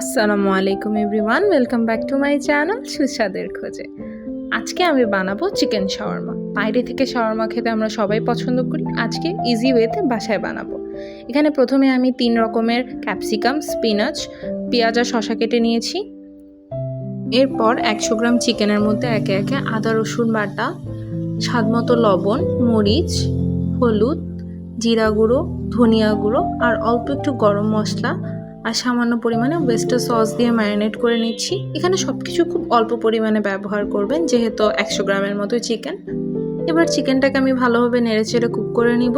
আসসালামু আলাইকুম everyone, welcome back to my channel সুস্বাদের খোঁজে। আজকে আমি বানাবো চিকেন শাওয়ারমা। বাইরে থেকে শাওয়ারমা খেতে আমরা সবাই পছন্দ করি, আজকে ইজি ওয়েতে বাসায় বানাবো। এখানে প্রথমে আমি তিন রকমের ক্যাপসিকাম স্পিনাচ পেঁয়াজ আর শশা কেটে নিয়েছি। এরপর একশো গ্রাম চিকেনের মধ্যে একে একে আদা, রসুন বাটা, স্বাদমতো লবণ, মরিচ, হলুদ, জিরা গুঁড়ো, ধনিয়া গুঁড়ো আর অল্প একটু গরম মশলা আর সামান্য পরিমাণে ওয়েস্টার সস দিয়ে ম্যারিনেট করে নিচ্ছি। এখানে সব কিছু খুব অল্প পরিমাণে ব্যবহার করবেন, যেহেতু একশো গ্রামের মতো চিকেন এবার চিকেনটাকে আমি ভালোভাবে নেড়ে চেড়ে কুক করে নিব।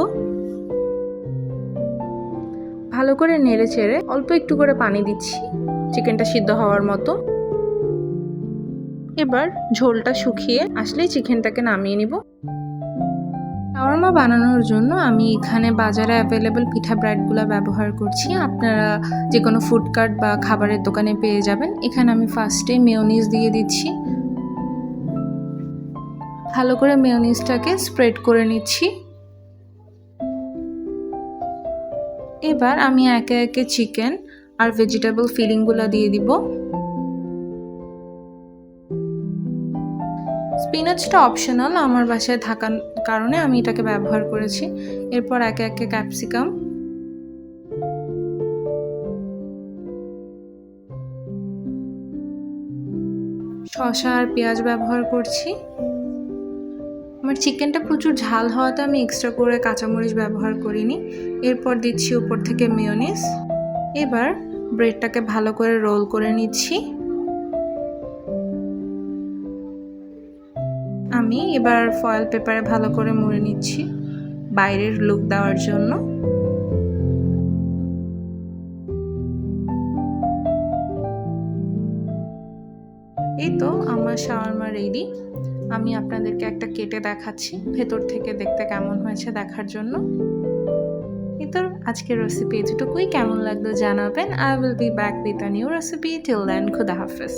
ভালো করে নেড়ে চেড়ে অল্প একটু করে পানি দিচ্ছি চিকেনটা সিদ্ধ হওয়ার মতো। এবার ঝোলটা শুকিয়ে আসলেই চিকেনটাকে নামিয়ে নিব। শাওয়ারমা বানানোর জন্য আমি এখানে বাজারে অ্যাভেলেবেল পিঠা ব্রেডগুলো ব্যবহার করছি। আপনারা যে কোনো ফুডকার্ট বা খাবারের দোকানে পেয়ে যাবেন। এখানে আমি ফার্স্টে মেয়োনিজ দিয়ে দিচ্ছি। ভালো করে মেয়োনিজটাকে স্প্রেড করে নিচ্ছি। এবার আমি একে একে চিকেন আর ভেজিটেবল ফিলিংগুলো দিয়ে দিব। স্পিনাচটা অপশনাল আমার বাসায় থাকার কারণে আমি এটাকে ব্যবহার করেছি। এরপর একে একে ক্যাপসিকাম শসা আর পেঁয়াজ ব্যবহার করছি। আমার চিকেনটা প্রচুর ঝাল হওয়াতে আমি এক্সট্রা করে কাঁচামরিচ ব্যবহার করিনি। এরপর দিচ্ছি উপর থেকে মেয়নিস এবার ব্রেডটাকে ভালো করে রোল করে নিচ্ছি। আমি এবার ফয়েল পেপারে ভালো করে মুড়ে নিচ্ছি, বাইরের লুক দেওয়ার জন্য। এই তো আমার শাওয়ারমা রেডি আমি আপনাদেরকে একটা কেটে দেখাচ্ছি, ভেতর থেকে দেখতে কেমন হয়েছে দেখার জন্য। তো আজকের রেসিপি এতটুকুই। কেমন লাগল জানাবেন। I will be back with a new recipe till then খুদা হাফেজ।